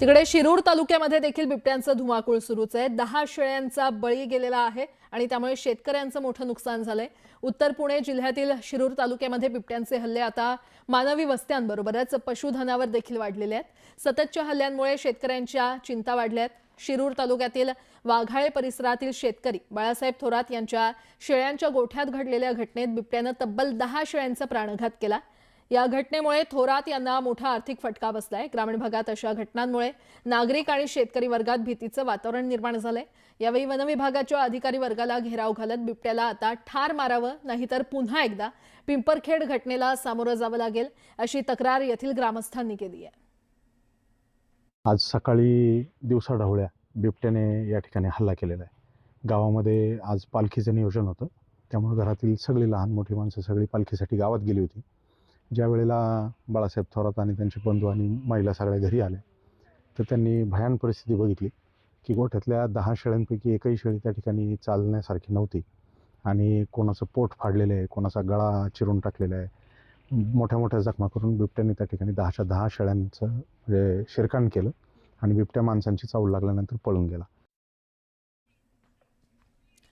तिकडे शिरूर तालुक्यामध्ये देखील बिबट्यांचं धुमाकूळ सुरूच आहे. दहा शेळ्यांचा बळी गेलेला आहे आणि त्यामुळे शेतकऱ्यांचं मोठं नुकसान झालंय. उत्तर पुणे जिल्ह्यातील शिरूर तालुक्यामध्ये बिबट्यांचे हल्ले आता मानवी वस्त्यांबरोबरच पशुधनावर देखील वाढलेले आहेत. सततच्या हल्ल्यांमुळे शेतकऱ्यांच्या चिंता वाढल्या आहेत शिरूर तालुक्यातील वाघाळे परिसरातील शेतकरी बाळासाहेब थोरात यांच्या शेळ्यांच्या गोठ्यात घडलेल्या घटनेत बिबट्यानं तब्बल दहा शेळ्यांचा प्राणघात केला. या घटनेमुळे थोरात यांना मोठा आर्थिक फटका बसलाय. ग्रामीण भागात अशा घटनांमुळे नागरिक आणि शेतकरी वर्गात भीतीचं वातावरण निर्माण झालंय. यावेळी वनविभागाच्या अधिकारी वर्गाला घेराव घालत बिबट्याला आता ठार मारावं नाहीतर पुन्हा एकदा पिंपरखेड घटनेला सामोरं जावं लागेल अशी तक्रार येथील ग्रामस्थांनी केली आहे. आज सकाळी दिवसाढवळ्या बिबट्याने या ठिकाणी हल्ला केलेला आहे. गावामध्ये आज पालखीचं नियोजन होतं. त्यामुळे घरातील सगळी लहान मोठी माणसं सगळी पालखीसाठी गावात गेली होती. ज्या वेळेला बाळासाहेब थोरात आणि त्यांचे बंधू आणि महिला सगळ्या घरी आल्या तर त्यांनी भयान परिस्थिती बघितली की गोठ्यातल्या दहा शेळ्यांपैकी एकही शेळी त्या ठिकाणी चालण्यासारखी नव्हती आणि कोणाचं पोट फाडलेलं आहे कोणाचा गळा चिरून टाकलेला आहे. मोठ्या मोठ्या जखमा करून बिबट्याने त्या ठिकाणी दहाच्या दहा शेळ्यांचं म्हणजे शिरकाण केलं आणि बिबट्या माणसांची चावल लागल्यानंतर पळून गेला.